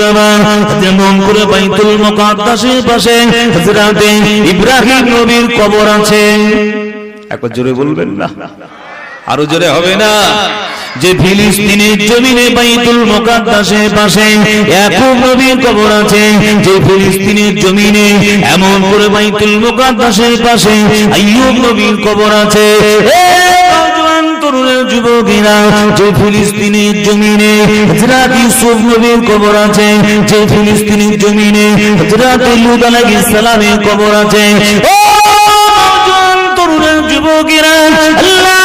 বাবা যেমন করে বাইতুল মুকাদ্দাসের পাশে হযরতে ইব্রাহিম নবীর কবর আছে। একবার জোরে বলবেন না। আরও জোরে হবে না। যে ফিলিস্তিনের জমিনে বাইতুল মুকাদ্দাসের পাশে ইয়াকুব নবীর কবর আছে যে ফিলিস্তিনের জমিনে এমন করে বাইতুল মুকাদ্দাসের পাশে আইয়ুব নবীর কবর আছে। এ তরুণের যুবকেরা, যে ফিলিস্তিনের জমিনে হযরত ইউসুফ নবীর কবর আছে, যে ফিলিস্তিনের জমিনে হযরত লূত আলাইহিস সালামের কবর আছে। ও যুবকেরা, আল্লাহ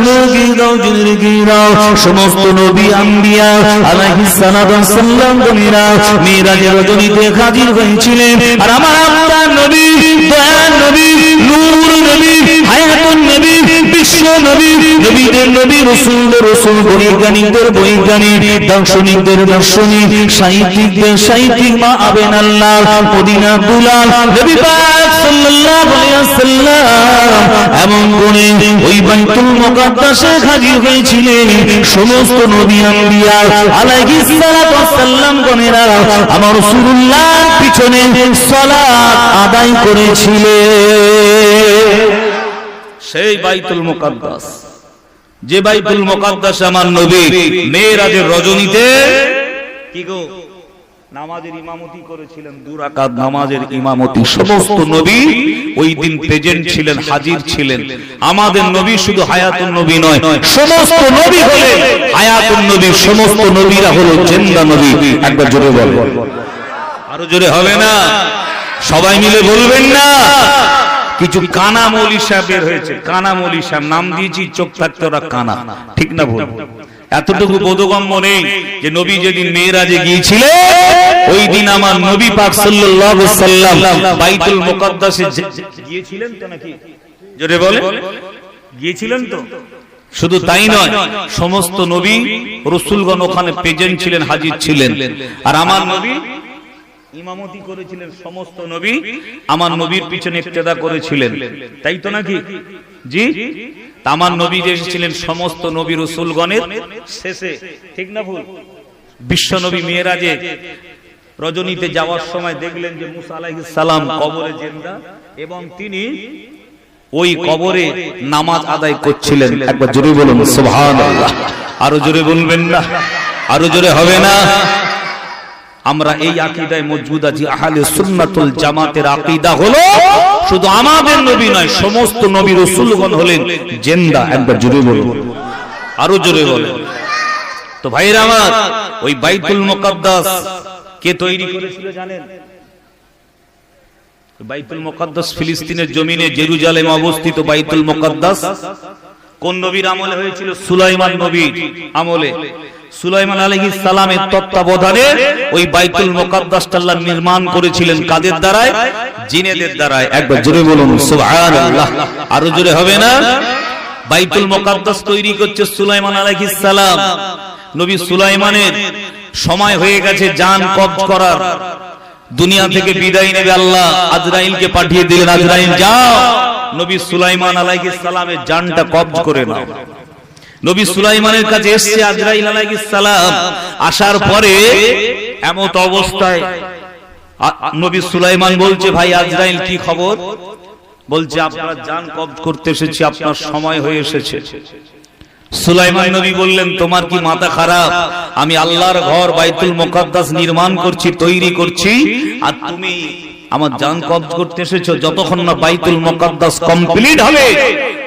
শুনুগি দাও জুনুরি গিরাও সমস্ত নবী আম্বিয়া, আলাইহিস সালাতু ওয়াসসালাম গণেরা মিরাজের রজনীতে হাজির হয়েছিলেন। আর আমার আপনার নবী দয়ার নবী, নূর নবী, হায়াতুন নবী, বিশ্ব নবী, নবীদের নবী, রসুলদের রসুল, বৈজ্ঞানিকদের বৈজ্ঞানিক, দার্শনিকদের দার্শনিক, সাহিত্যিকদের সাহিত্যিক মা আবেন আল্লাহ মদিনা দুলাল, নবী পাক সাল্লাল্লাহু আলাইহি ওয়াসাল্লাম। এমন করে ওই বাইতুল মুকাদ্দাসে হাজির হয়েছিলেন সমস্ত নবী আম্বিয়া আলাইহিস সালাতু ওয়াসসালাম গণেরা। আমার রাসূলুল্লাহ পিছনে সালাত আদায় করেছিলেন। সেই বাইতুল মুকাদ্দাস, যে বাইতুল মুকাদ্দাস আমার নবী মেয়েরাজের রজনীতে কি গো? নামাজের ইমামতি করেছিলেন দুরাকাত নামাজের ইমামতি। সমস্ত নবী ওই দিন প্রেজেন্ট ছিলেন হাজির ছিলেন। আমাদের নবী শুধু হায়াতুন নবী নয় সমস্ত নবী হলেন হায়াতুন নবী সমস্ত নবীরা হলো জিন্দা নবী। একবার জোরে বল আরও জোরে হবে না? সবাই মিলে বলবেন না? কিছু কানা মৌলি সাহেব বের হয়েছে। কানা মৌলি সাহেব নাম দিয়েছি চোখ থাকতে ওরা কানা। ঠিক না ভুল? এতটুকু বোধগম্য নেই যে নবী যেদিন মেয়েরাজে গিয়েছিলেন ওই দিন আমার নবী পাক সাল্লাল্লাহু সাল্লাম বাইতুল মুকাদ্দাসে গিয়েছিলেন তো নাকি? জোরে বলে? গিয়েছিলেন তো? শুধু তাই নয় সমস্ত নবী রসুলগণ ওখানে প্রেজেন্ট ছিলেন হাজির ছিলেন। আর আমার নবী ইমামতি করেছিলেন সমস্ত নবী আমার নবীর পিছনে ইক্তেদা করেছিলেন। তাই তো নাকি? জি? আমার নবী যে এসেছিলেন সমস্ত নবী রসুলগণের শেষে ঠিক না ভুল? বিশ্ব নবী মেয়েরাজে রজনীতে যাওয়ার সময় দেখলেন যে মুসা সালাম কবরে জেন্দা এবং তিনি ওই কবরে নামাজ আদায় করছিলেন। একবার জোরে বলুন সুবহানাল্লাহ। আরও জোরে বলবেন না? আরও জোরে হবে না? আমরা এই আকীদায় মজবুত আছি। আহলে সুন্নাতুল জামাতের আকীদা হলো শুধু আমাদের নবী নয়, সমস্ত নবী রাসূলগণ হলেন জিন্দা। একবার জোরে বলুন। আরও জোরে বলেন। তো ভাইরা আমার, ওই বাইতুল মুকাদ্দাস কে তৈরি করেছিল জানেন? বাইতুল মুকাদ্দাস ফিলিস্তিনের জমিনে জেরুজালেম অবস্থিত বাইতুল মুকাদ্দাস। কোন নবীর আমলে হয়েছিল? সুলাইমান নবীর আমলে। সুলাইমান আলাইহিস সালামের তত্ত্বাবধানে ওই বাইতুল মুকাদ্দাসটা আল্লাহ নির্মাণ করেছিলেন কাদের দ্বারায়? জিনেদের দ্বারায়। একবার জোরে বলুন আরও জোরে হবে না? বাইতুল মুকাদ্দাস তৈরি করছে সুলাইমান আলাইহিস সালাম। নবী সুলাইমানের সময় হয়ে গেছে জান কবজ করার। দুনিয়া থেকে বিদায় নেবে আল্লাহ। আজরাইলকে পাঠিয়ে দিলেন, আজরাইল যাও। নবী সুলাইমান আলাইহিস সালামের জানটা কবজ করে নাও। নবী সুলাইমানের কাছে এসছে আজরাইল আলাইহিস সালাম। আসার পরে এমত অবস্থায় নবী সুলাইমান বলছে ভাই আজরাইল কি খবর? বলছে আপনার জান কবজ করতে এসেছি আপনার সময় হয়ে এসেছে। সুলাইমান নবী বললেন, তোমার কি মাথা খারাপ? আমি আল্লাহর ঘর বাইতুল মুকাদ্দাস নির্মাণ করছি, তৈরি করছি, আর তুমি আমার জান কবজ করতে এসেছ, যতক্ষণ না বাইতুল মুকাদ্দাস কমপ্লিট হবে,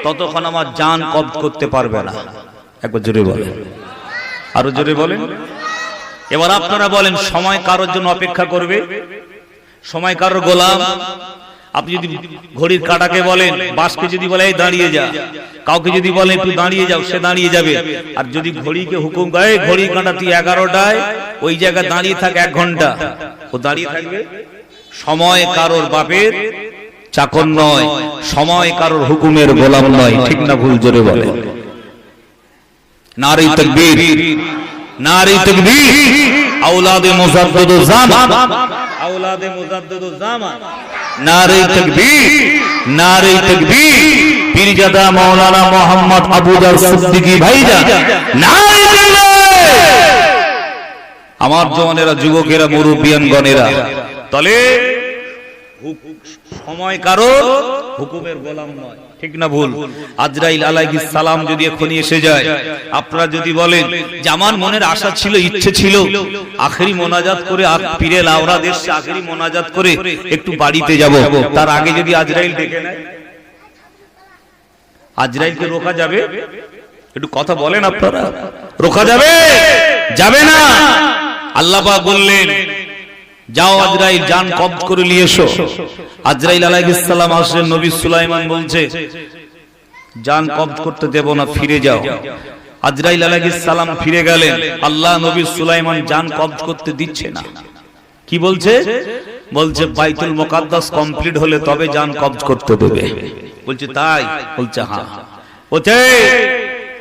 ততক্ষণ আমার জান কবজ করতে পারবে না। একবার জোরে বলেন। আরও জোরে বলেন। এবার আপনারা বলেন, সময় কারোর জন্য অপেক্ষা করবে? সময় কারোর গোলাম? আপনি যদি ঘড়ির কাটাকে বলেন বাসকে যদি বলে দাঁড়িয়ে যা। কাউকে যদি বলে একটু দাঁড়িয়ে যাও, সে দাঁড়িয়ে যাবে। আর যদি ঘড়িকে হুকুম করে, "এই ঘড়ি কাঁটা তুই এগারোটায়, ওই জায়গায় দাঁড়িয়ে থাক এক ঘণ্টা। ও দাঁড়িয়ে থাকবে? সময় কারোর বাপের চাকর নয়, সময় কারোর হুকুমের গোলাম নয়। ঠিক না ভুল জোরে বলে নারী তকবীর নারী তকবীর। আওলাদে মুজাদ্দিদুজ জামান আওলাদে মুজাদ্দিদুজ জামান নারে তাকবীর নারে তাকবীর। পীরজাদা মাওলানা মোহাম্মদ আবু আবুদার সিদ্দিকী ভাইজান নারে আমার জওয়ানেরা যুবকেরা মুরব্বিয়ানগণেরা তলে সময় কারও হুকুমের গোলাম নয়। ঠিক না ভুল? আজরাইল আলাইহিস সালাম যদি এখনই এসে যায়, আপনারা যদি বলেন যে আমার মনের আশা ছিল, ইচ্ছে ছিল, আখেরি মোনাজাত করে পীরে লাউরা দেশে আখেরি মোনাজাত করে একটু বাড়িতে যাব, তার আগে যদি আজরাইল ডেকে নেয়। আজরাইলকে রোকা যাবে? একটু কথা বলেন আপনারা। রোকা যাবে? যাবে না। আল্লাহ বললেন যাও আজরাইল জান কবজ করে নিয়ে এসো। আজরাইল আলাইহিস সালাম আসলেন নবী সুলাইমান বলছে জান কবজ করতে দেব না, ফিরে যাও। আজরাইল আলাইহিস সালাম ফিরে গেলেন। আল্লাহ নবী সুলাইমান জান কবজ করতে দিচ্ছে না। কি বলছে? বলছে, বাইতুল মুকাদ্দাস কমপ্লিট হলে তবে জান কবজ করতে দেবে। বলছে, তাই? বলছে হ্যাঁ। ওতে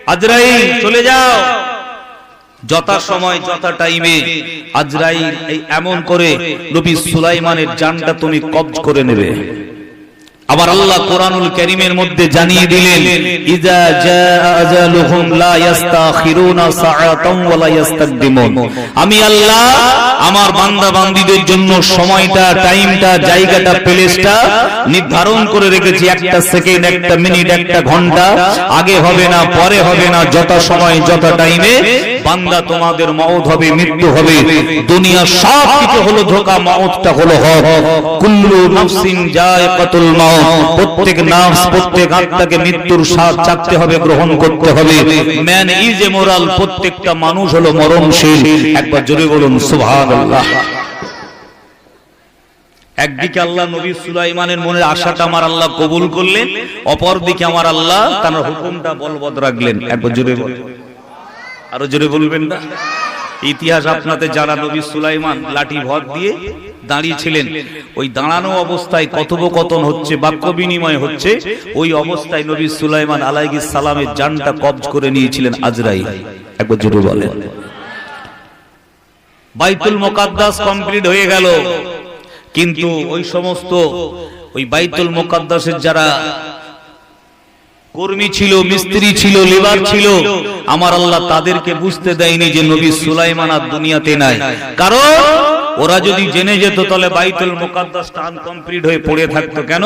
আজরাইল, চলে যাও। যথা সময় যথা টাইমে আজরাইল এই এমন করে নবী সুলাইমানের জানটা তুমি কবজ করে নেবে। আবার আল্লাহ কোরআনুল কারীমের মধ্যে জানিয়ে দিলেন ইজা জাআ আজালুহুম লা ইস্তাখিরুনা সাআতাম ওয়া লা ইস্তাকদিমুন আমি আল্লাহ আমার বান্দা বান্দীদের জন্য সময়টা টাইমটা জায়গাটা প্লেসটা নির্ধারণ করে রেখেছি। একটা সেকেন্ড একটা মিনিট একটা ঘণ্টা। আগে হবে না পরে হবে না যত সময় যত টাইমে বান্দা, তোমাদের মওত হবে, মৃত্যু হবে। দুনিয়া সব কিছু হলো ধোকা, মওতটা হলো হক। কুল্লু নাফসিন জায়কাতুল মাউত। প্রত্যেক নাফস প্রত্যেক আত্মাকে মৃত্যুর স্বাদ চাকতে হবে, গ্রহণ করতে হবে। ম্যান ইজ এ মোরাল প্রত্যেকটা মানুষ হলো মরণশীল। একবার জোরে বলুন, সুবহানাল্লাহ। একদিকে আল্লাহ নবী সুলাইমানের মনের আশাটা আমার আল্লাহ কবুল করলেন অপর দিকে আমার আল্লাহ তার হুকুমটা বলবৎ রাখলেন। একবার জোরে বলুন। আরও জোরে বলবেন না? ইতিহাস আপনাদের যারা নবী সুলাইমান লাঠি ভর দিয়ে দাঁড়িয়েছিলেন। ওই দাঁড়ানো অবস্থায় কথোপকথন হচ্ছে, বাক্য বিনিময় হচ্ছে। ওই অবস্থায় নবী সুলাইমান আলাইহিস সালামের জানটা কবজ করে নিয়েছিলেন আজরাই একবার জোরে বলেন। বাইতুল মোকাদ্দাস কমপ্লিট হয়ে গেল। কিন্তু ওই সমস্ত ওই বাইতুল মোকাদ্দাসের যারা কর্মী ছিল, মিস্ত্রি ছিল লেবার ছিল। আমার আল্লাহ তাদেরকে বুঝতে দেয়নি যে নবী সুলাইমান আর দুনিয়াতে নাই। কারণ ওরা যদি জেনে যেত তাহলে বাইতুল মুকাদ্দাস টান কমপ্লিট হয়ে পড়ে থাকতো কেন?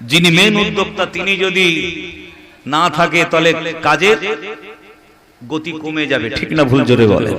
যিনি মেন উদ্যোক্তা, তিনি যদি না থাকে তাহলে কাজের গতি কমে যাবে। ঠিক না ভুল জোরে বলে